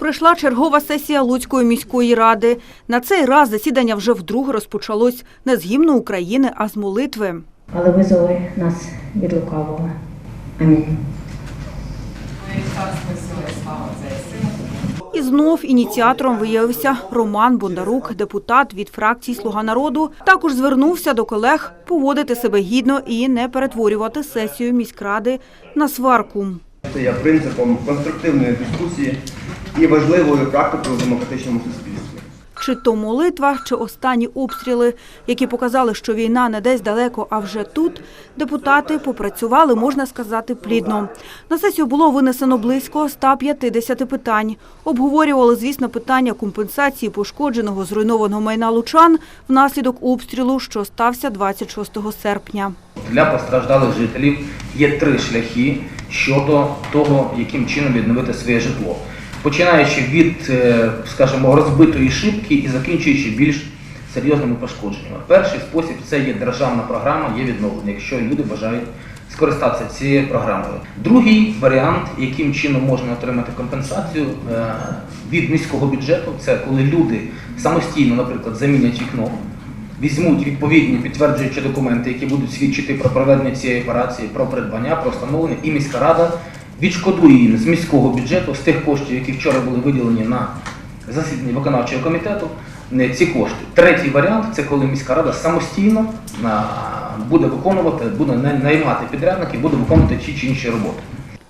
Прийшла чергова сесія Луцької міської ради. На цей раз засідання вже вдруге розпочалось не з гімну України, а з молитви. але визволи нас від лукавого. Амінь. І знов ініціатором виявився Роман Бондарук, депутат від фракції Слуга народу. Також звернувся до колег поводити себе гідно і не перетворювати сесію міськради на сварку. Це є принципом конструктивної дискусії і важливою практикою в демократичному суспільстві. Чи то молитва, чи останні обстріли, які показали, що війна не десь далеко, а вже тут, депутати попрацювали, можна сказати, плідно. На сесію було винесено близько 150 питань. Обговорювали, звісно, питання компенсації пошкодженого зруйнованого майна лучан внаслідок обстрілу, що стався 26 серпня. Для постраждалих жителів є три шляхи щодо того, яким чином відновити своє житло. Починаючи від, е, скажімо, розбитої шибки і закінчуючи більш серйозними пошкодженнями. Перший спосіб це є державна програма, є відновлення, якщо люди бажають скористатися цією програмою. Другий варіант, яким чином можна отримати компенсацію е, від міського бюджету, це коли люди самостійно, наприклад, замінять вікно, візьмуть відповідні підтверджуючі документи, які будуть свідчити про проведення цієї операції, про придбання, про встановлення, і міська рада відшкодує їм з міського бюджету, з тих коштів, які вчора були виділені на засіданні виконавчого комітету, не ці кошти. Третій варіант це коли міська рада самостійно буде виконувати, буде най- наймати підрядників, буде виконувати ті чи інші роботи.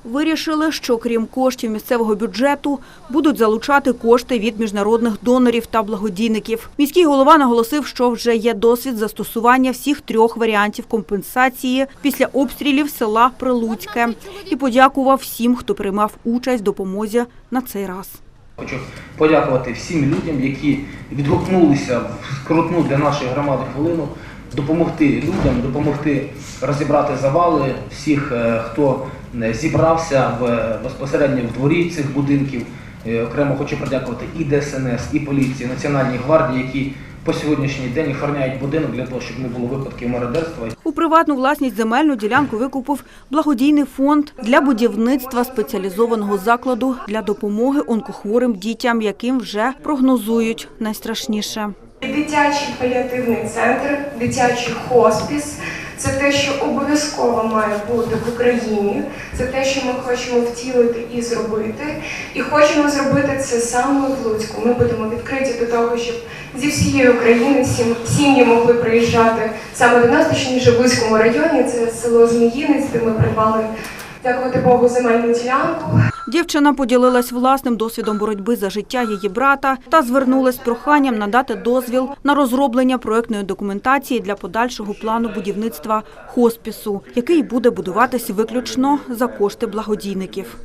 Вирішили, що крім коштів місцевого бюджету будуть залучати кошти від міжнародних донорів та благодійників. Міський голова наголосив, що вже є досвід застосування всіх трьох варіантів компенсації після обстрілів села Прилуцьке і подякував всім, хто приймав участь в допомозі на цей раз. Хочу подякувати всім людям, які відгукнулися в скрутну для нашої громади хвилину, допомогти людям, допомогти розібрати завали всіх, е, хто е, зібрався в безпосередньо в дворі цих будинків. Е, Окремо хочу подякувати і ДСНС, і поліції, Національній гвардії, які по сьогоднішній день охороняють будинок для того, щоб не було випадків мародерства. У приватну власність земельну ділянку викупив благодійний фонд для будівництва спеціалізованого закладу для допомоги онкохворим дітям, яким вже прогнозують найстрашніше. Дитячий паліативний центр, дитячий хоспіс це те, що обов'язково має бути в Україні. Це те, що ми хочемо втілити і зробити. І хочемо зробити це саме в Луцьку. Ми будемо відкриті до того, щоб зі всієї України сім'ї могли приїжджати саме до нас, точніше в Луцькому районі. Це село Зміїнець, де ми придбали, дякувати Богу, земельну ділянку. Дівчина поділилась власним досвідом боротьби за життя її брата та звернулась з проханням надати дозвіл на розроблення проектної документації для подальшого плану будівництва хоспісу, який буде будуватись виключно за кошти благодійників.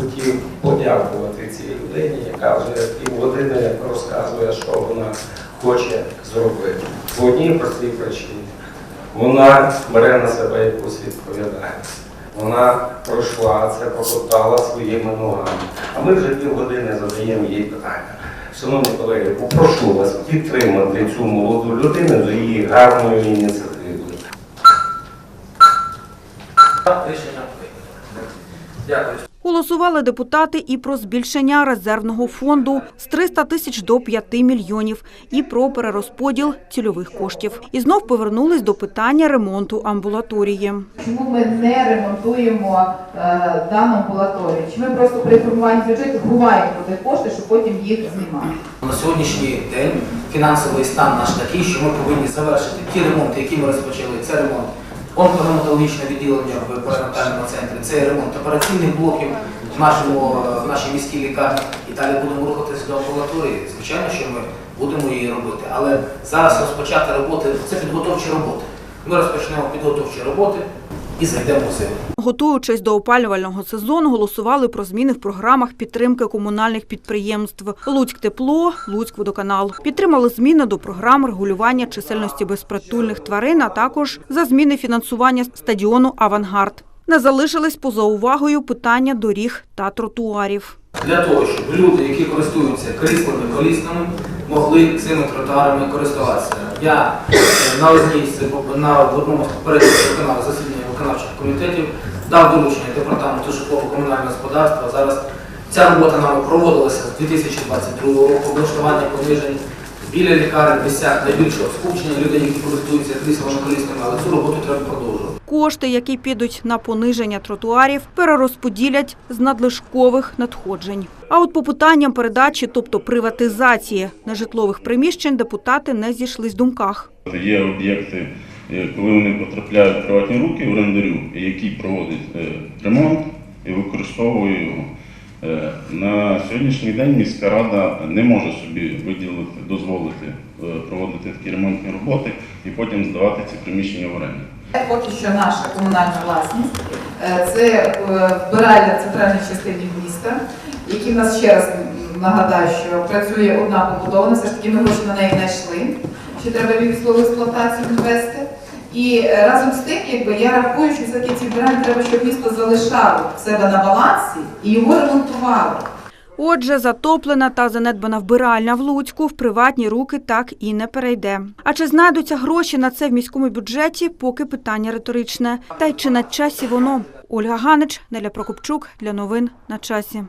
хотів подякувати цій людині, яка вже півгодини розказує, що вона хоче зробити. По одній простій причині. Вона бере на себе якусь відповідальність. Вона пройшла це, покотала своїми ногами. А ми вже півгодини задаємо їй питання. Шановні колеги, попрошу вас підтримати цю молоду людину з її гарною ініціативою. Рішення. Дякую. Голосували депутати і про збільшення резервного фонду з 300 тисяч до 5 мільйонів і про перерозподіл цільових коштів. І знов повернулись до питання ремонту амбулаторії. Чому ми не ремонтуємо е, дану амбулаторію? Чи ми просто при формуванні бюджету ховаємо туди кошти, щоб потім їх знімати? На сьогоднішній день фінансовий стан наш такий, що ми повинні завершити ті ремонти, які ми розпочали. Це ремонт онкогематологічного відділення в перинатальному центрі, це ремонт операційних блоків в, нашому, в нашій міській лікарні. І далі будемо рухатися до амбулаторії. Звичайно, що ми будемо її робити. Але зараз розпочати роботи це підготовчі роботи. Ми розпочнемо підготовчі роботи і зайдемо в зиму. Готуючись до опалювального сезону, голосували про зміни в програмах підтримки комунальних підприємств Луцьк тепло, Луцьк водоканал. Підтримали зміни до програм регулювання чисельності безпритульних тварин, а також за зміни фінансування стадіону Авангард. Не залишились поза увагою питання доріг та тротуарів. для того, щоб люди, які користуються кріслами колісними, могли цими тротуарами користуватися. Я е, на одній на одному з попередніх виконав засідання виконавчих комітетів дав доручення департаменту житлово-комунального господарства зараз Ця робота нами проводилася з 2022 року, облаштування понижень біля лікарень, місцях найбільшого скупчення людей, які користуються кріслами колісними, але цю роботу треба продовжувати. Кошти, які підуть на пониження тротуарів, перерозподілять з надлишкових надходжень. А от по питанням передачі, тобто приватизації нежитлових приміщень, депутати не зійшлись в думках. Є об'єкти, коли вони потрапляють в приватні руки орендарю, який проводить е, ремонт і використовує його. Е, На сьогоднішній день міська рада не може собі виділити, дозволити е, проводити такі ремонтні роботи і потім здавати ці приміщення в оренду. Поки що наша комунальна власність е, це е, вбиральня в центральній міста, які в нас ще раз нагадаю, що працює одна побудована, все ж таки ми гроші на неї знайшли. Ще треба військову експлуатацію ввести. І е, разом з тим, якби я рахую, що все-таки ці вбиральні треба, щоб місто залишало себе на балансі і його ремонтувало. Отже, затоплена та занедбана вбиральня в Луцьку в приватні руки так і не перейде. А чи знайдуться гроші на це в міському бюджеті, поки питання риторичне. Та й чи на часі воно? Ольга Ганич, Неля Прокопчук для новин на часі.